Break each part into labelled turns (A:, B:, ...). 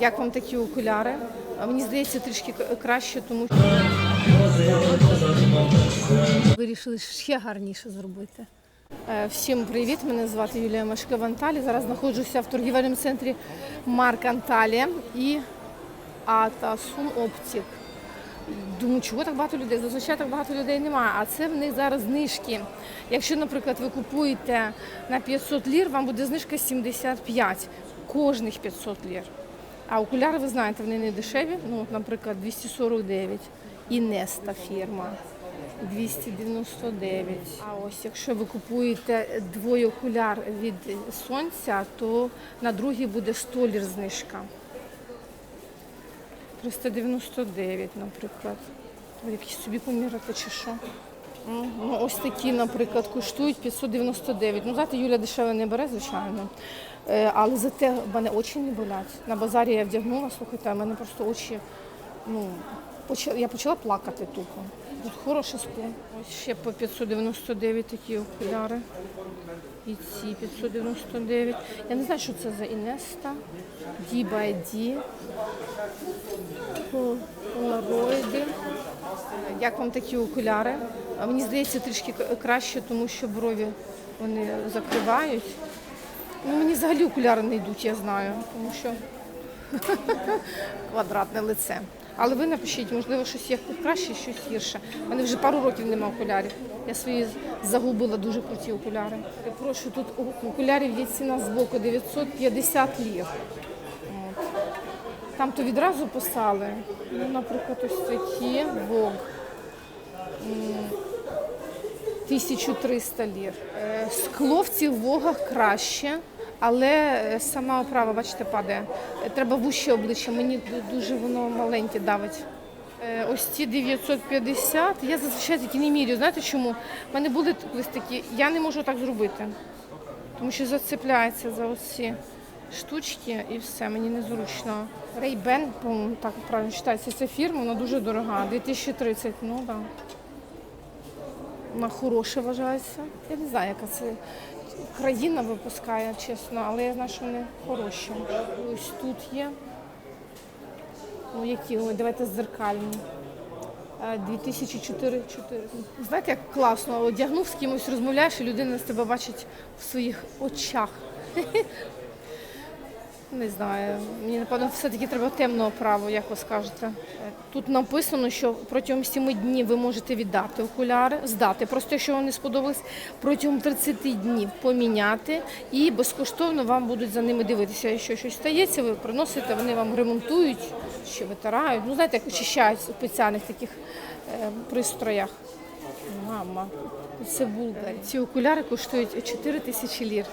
A: Як вам такі окуляри? Мені здається, трішки краще, тому що вирішили ще гарніше зробити. Е, Всім привіт! Мене звати Юлія Машка в Анталі. Зараз знаходжуся в торгівельному центрі Марк Анталія і Атасун Оптик. Думаю, чого так багато людей? Зазвичай так багато людей немає, а це в них зараз знижки. Якщо, наприклад, ви купуєте на 500 лір, вам буде знижка 75, кожних 500 лір. А окуляри, ви знаєте, вони не дешеві. Ну, от, наприклад, 249. І Неста фірма. 299. А ось якщо ви купуєте двоє окуляр від сонця, то на другий буде 100 лір знижка. 399, наприклад. Ви якісь собі поміряти чи що? Ну, ось такі, наприклад, коштують 599. Ну, знаєте, Юля дешеве не бере, звичайно. Е, Але зате в мене очі не болять. На базарі я вдягнула, слухайте, в мене просто очі, ну, я почала плакати тупо. Тут хороше скло. Ось ще по 599 такі окуляри. І ці 599. Я не знаю, що це за Інеста. By D. Полароїди. Як вам такі окуляри? Мені здається, трішки краще, тому що брові вони закривають. Ну, мені взагалі окуляри не йдуть, я знаю, тому що квадратне лице. Але ви напишіть, можливо, щось є краще, щось гірше. У мене вже пару років немає окулярів. Я свої загубила дуже круті окуляри. Я прошу, тут окулярів є ціна з боку 950 лір. Там то відразу писали. Ну, наприклад, ось такі Vogue. 1300 лір. Е, Скло в цих вогах краще, але е, сама оправа, бачите, падає. Е, Треба вуще обличчя, мені дуже воно маленьке давить. Ось ці 950, я зазвичай такі не мірю. Знаєте чому? У мене були колись такі, я не можу так зробити, тому що зацепляється за оці штучки і все, мені незручно. Ray-Ban, по-моєму, так правильно читається, ця фірма, вона дуже дорога, 2030, ну так. Да. Вона хороша вважається. Я не знаю, яка це країна випускає, чесно, але я знаю, що вони хороші. Ось тут є. Ну, які, ой, давайте зеркальні. Е, 2004 4. Знаєте, як класно, одягнув з кимось, розмовляєш, і людина з тебе бачить в своїх очах. Не знаю. Мені напевно все-таки треба темного праву, як ви скажете. Тут написано, що протягом 7 днів ви можете віддати окуляри, здати. Просто якщо вам не сподобались, протягом 30 днів поміняти і безкоштовно вам будуть за ними дивитися. Якщо щось стається, ви приносите, вони вам ремонтують чи витирають. Ну, знаєте, як очищають в спеціальних таких е, пристроях. Мама, це Булгарі. Ці окуляри коштують 4 тисячі лір.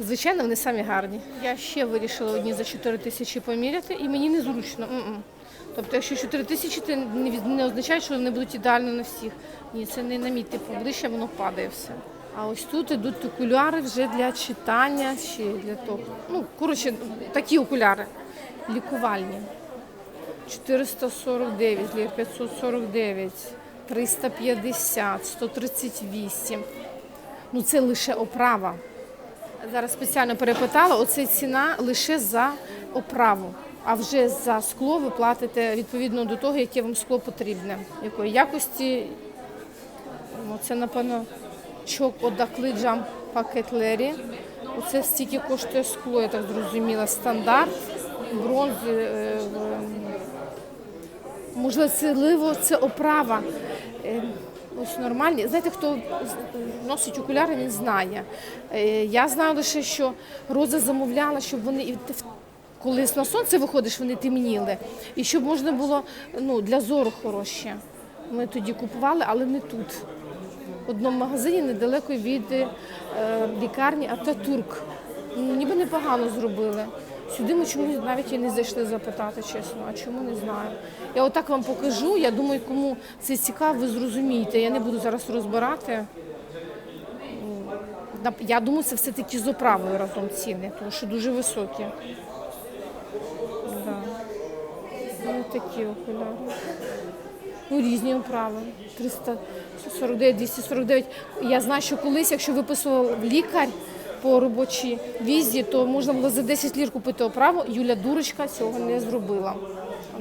A: Звичайно, вони самі гарні. Я ще вирішила одні за 4 тисячі поміряти, і мені незручно. М-м. Тобто, якщо 4 тисячі, це не, означає, що вони будуть ідеально на всіх. Ні, це не на мій тип обличчя, воно падає все. А ось тут ідуть окуляри вже для читання чи для того. Ну, коротше, такі окуляри лікувальні. 449 лір, 549, 350, 138. Ну це лише оправа. Зараз спеціально перепитала, оце ціна лише за оправу. А вже за скло ви платите відповідно до того, яке вам скло потрібне, якої якості. Ну, Це, напевно, чок Одакли Джам Пакетлері. Оце стільки коштує скло, я так зрозуміла. Стандарт, бронзи. е, в- Можливо, це оправа. Ось нормальні. Знаєте, хто носить окуляри, він знає. Е, Я знаю лише, що Роза замовляла, щоб вони і в- коли на сонце виходиш, вони темніли. І щоб можна було ну, для зору хороші. Ми тоді купували, але не тут. В одному магазині недалеко від е, лікарні Ататурк. Ніби непогано зробили. Сюди ми чомусь навіть і не зайшли запитати, чесно. А чому не знаю. Я отак вам покажу. Я думаю, кому це цікаво, ви зрозумієте. Я не буду зараз розбирати. Нап- Я думаю, це все-таки з оправою разом ціни, тому що дуже високі. Да. Ну, такі окуляри. Ну, різні оправи. 349, 249. Я знаю, що колись, якщо виписував лікар, по робочій візі, то можна було за 10 лір купити оправу. Юля дурочка цього не зробила.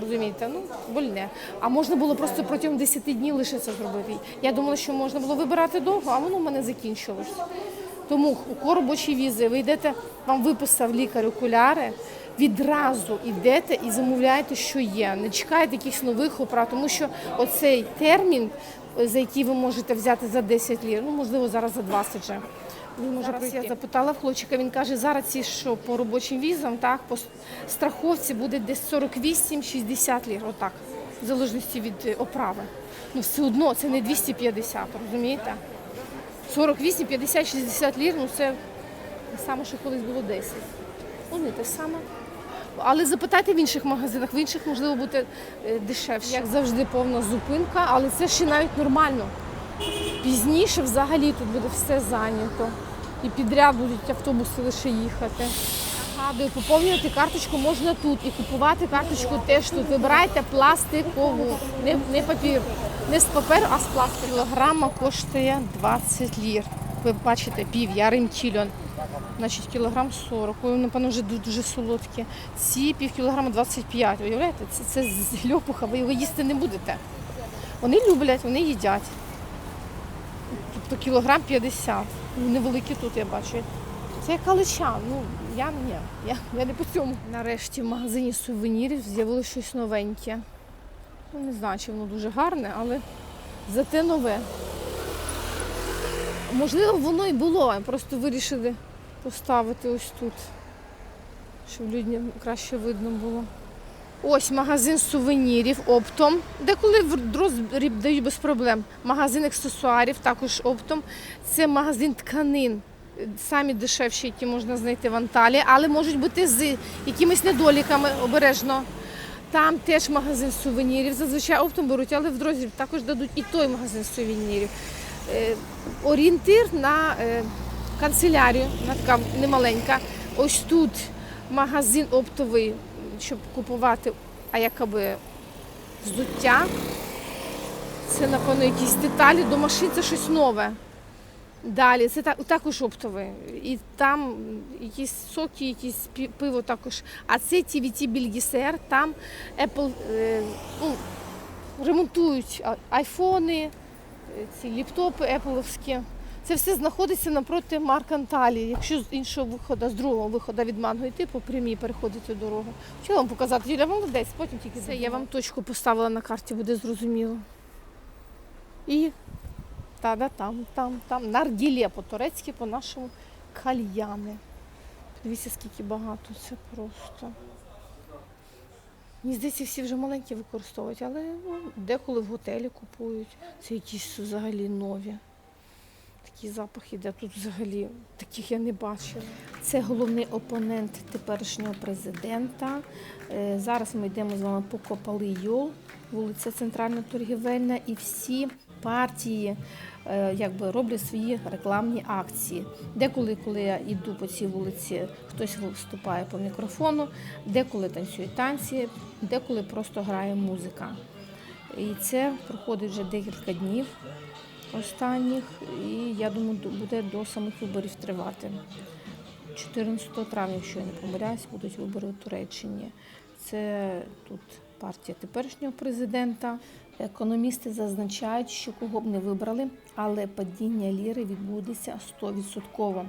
A: Розумієте, ну больне. А можна було просто протягом 10 днів лише це зробити. Я думала, що можна було вибирати довго, а воно в мене закінчилось. Тому у робочі візи ви йдете, вам виписав лікар окуляри, відразу йдете і замовляєте, що є. Не чекаєте якихось нових оправ, тому що оцей термін, е, за який ви можете взяти за 10 лір, ну можливо зараз за 20 вже. Він може
B: Зараз
A: прийти.
B: я
A: запитала в хлопчика, він каже, зараз ці що по робочим візам, так, по страховці буде десь 48-60 лір, отак, в залежності від е, оправи. Ну все одно це не 250, розумієте? 48, 50, 60 лір, ну це те саме, що колись було 10. Ну, не те саме. Але запитайте в інших магазинах, в інших можливо буде е, дешевше. Як завжди, повна зупинка, але це ще навіть нормально. Пізніше взагалі тут буде все зайнято. І підряд будуть автобуси лише їхати. Нагадую, поповнювати карточку можна тут і купувати карточку теж тут. Вибирайте пластикову, не, не папір, не з паперу, а з пластику. Кілограма коштує 20 лір. Ви бачите, пів, я римтільон. Значить, кілограм 40. Ой, напевно, вже ду- дуже солодкі. Ці пів кілограма 25. Уявляєте, це, це з льопуха, ви його їсти не будете. Вони люблять, вони їдять. Тобто кілограм 50. Ну, Невеликі тут я бачу. Це як калича. Ну, я ні. Я, я не по цьому. Нарешті в магазині сувенірів з'явилося щось новеньке. Ну, не знаю, чи воно дуже гарне, але зате нове. Можливо, воно і було, просто вирішили поставити ось тут, щоб людям краще видно було. Ось магазин сувенірів оптом. Деколи в роздріб дають без проблем. Магазин аксесуарів також оптом. Це магазин тканин. Самі дешевші, які можна знайти в Анталії, але можуть бути з якимись недоліками обережно. Там теж магазин сувенірів. Зазвичай оптом беруть, але в роздріб також дадуть і той магазин сувенірів. Е, орієнтир на е, канцелярію, вона така немаленька. Ось тут магазин оптовий, щоб купувати, а якоби взуття. Це, напевно, якісь деталі до машин, це щось нове. Далі, це також оптовий. І там якісь соки, якісь пиво також. А це TVT Більгісер, там Apple е, ну, ремонтують айфони, е, ці ліптопи епловські. Це все знаходиться напроти Марк Анталії. Якщо з іншого виходу, з другого виходу від Манго йти по прямій переходити дорогу. Хотіла вам показати, Юля, молодець, потім тільки це. Я вам точку поставила на карті, буде зрозуміло. І та-да, там, там, там. Наргілє по-турецьки, по-нашому кальяни. Дивіться, скільки багато, це просто. Мені здається, всі вже маленькі використовують, але ну, деколи в готелі купують. Це якісь взагалі нові. Такі запахи, де тут взагалі таких я не бачила. Це головний опонент теперішнього президента. Е, Зараз ми йдемо з вами по Копали вулиця Центральна торгівельна, і всі партії е, якби роблять свої рекламні акції. Деколи, коли я йду по цій вулиці, хтось виступає по мікрофону, деколи танцюють танці, деколи просто грає музика. І це проходить вже декілька днів останніх, і я думаю, буде до самих виборів тривати. 14 травня, якщо я не помиляюсь, будуть вибори у Туреччині. Це тут партія теперішнього президента. Економісти зазначають, що кого б не вибрали, але падіння ліри відбудеться 100%.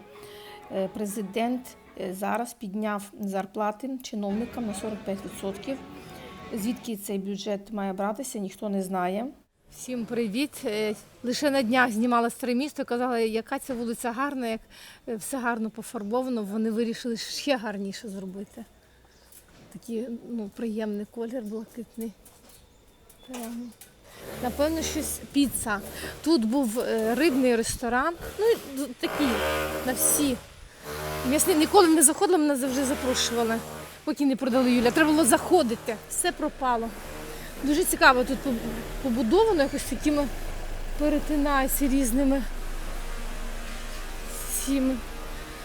A: Е, Президент е, зараз підняв зарплати чиновникам на 45%. Звідки цей бюджет має братися, ніхто не знає. Всім привіт! Е, Лише на днях знімала старе місто, казала, яка ця вулиця гарна, як е, все гарно пофарбовано. Вони вирішили ще гарніше зробити. Такий ну, приємний колір блакитний. Напевно, щось піца. Тут був е, рибний ресторан. Ну, такий на всі. М'ясний ніколи не заходила, мене завжди запрошували, поки не продали Юля. Треба було заходити. Все пропало. Дуже цікаво тут побудовано, якось такими перетинається різними цими.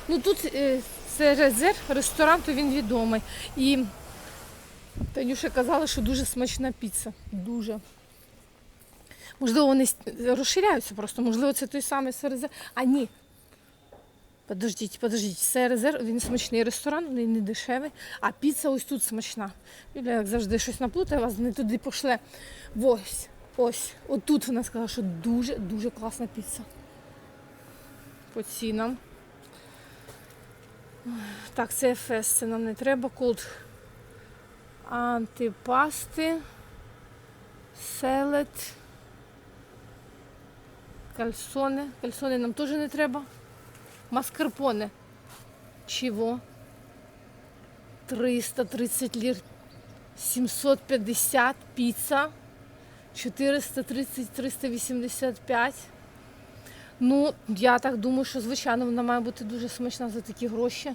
A: Ну тут е, це резерв, ресторан, то він відомий. І Танюша казала, що дуже смачна піца. Дуже. Можливо, вони розширяються просто, можливо, це той самий резерв. А ні. Подождіть, подождіть, це резерв, він смачний ресторан, він не дешевий, а піца ось тут смачна. Юля, як завжди, щось наплутає, вас не туди пошле. Ось, ось, отут вона сказала, що дуже-дуже класна піца. По цінам. Так, це ефес, це нам не треба. Колд антипасти, селет, кальсоне. Кальсоне нам теж не треба. Маскарпоне. Чого? 330 лір. 750 піца. 430, 385. Ну, я так думаю, що звичайно вона має бути дуже смачна за такі гроші.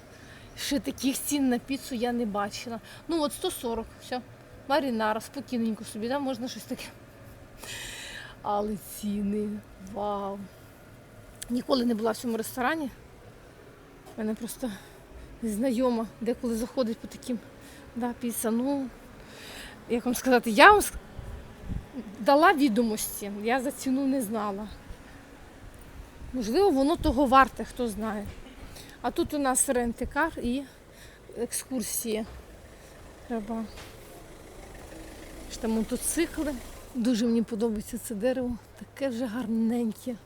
A: Ще таких цін на піцу я не бачила. Ну от 140, все. Марінара, спокійненько собі, да? можна щось таке. Але ціни, вау. Ніколи не була в цьому ресторані. У мене просто знайома деколи заходить по таким да, піца. Ну, як вам сказати, я вам дала відомості, я за ціну не знала. Можливо, воно того варте, хто знає. А тут у нас рентикар і екскурсія. Треба. Там мотоцикли. Дуже мені подобається це дерево. Таке вже гарненьке.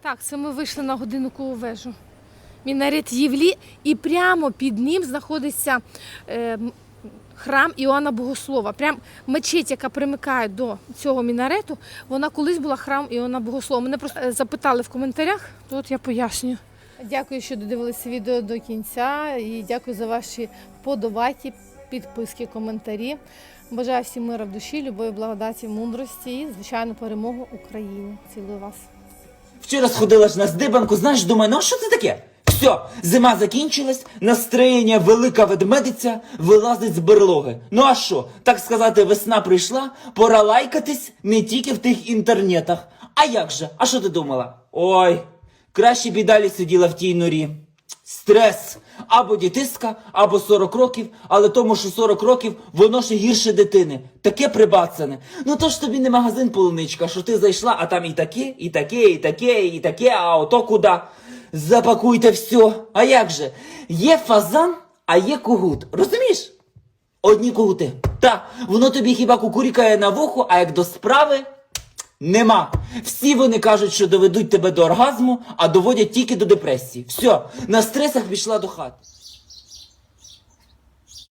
A: Так, це ми вийшли на годинникову вежу. Мінарет Євлі, і прямо під ним знаходиться е, храм Іоанна Богослова. Прям мечеть, яка примикає до цього мінарету, вона колись була храм Іоанна Богослова. Мене просто е, запитали в коментарях, то от я пояснюю. Дякую, що додивилися відео до кінця і дякую за ваші подобайки, підписки, коментарі. Бажаю всім мира в душі, любові, благодаті, мудрості і, звичайно, перемогу Україні. Цілую вас.
B: Вчора сходила ж на здибанку, знаєш, думаю, ну що це таке? Все, зима закінчилась, настроєння велика ведмедиця вилазить з берлоги. Ну а що, так сказати, весна прийшла, пора лайкатись не тільки в тих інтернетах. А як же? А що ти думала? Ой, краще б і далі сиділа в тій норі. Стрес. Або дітиска, або 40 років, але тому, що 40 років, воно ще гірше дитини. Таке прибацане. Ну то ж тобі не магазин полуничка, що ти зайшла, а там і таке, і таке, і таке, і таке, а ото куди? Запакуйте все. А як же? Є фазан, а є кугут. Розумієш? Одні кугути. Та, воно тобі хіба кукурікає на вухо, а як до справи. Нема. Всі вони кажуть, що доведуть тебе до оргазму, а доводять тільки до депресії. Все, на стресах пішла до хати.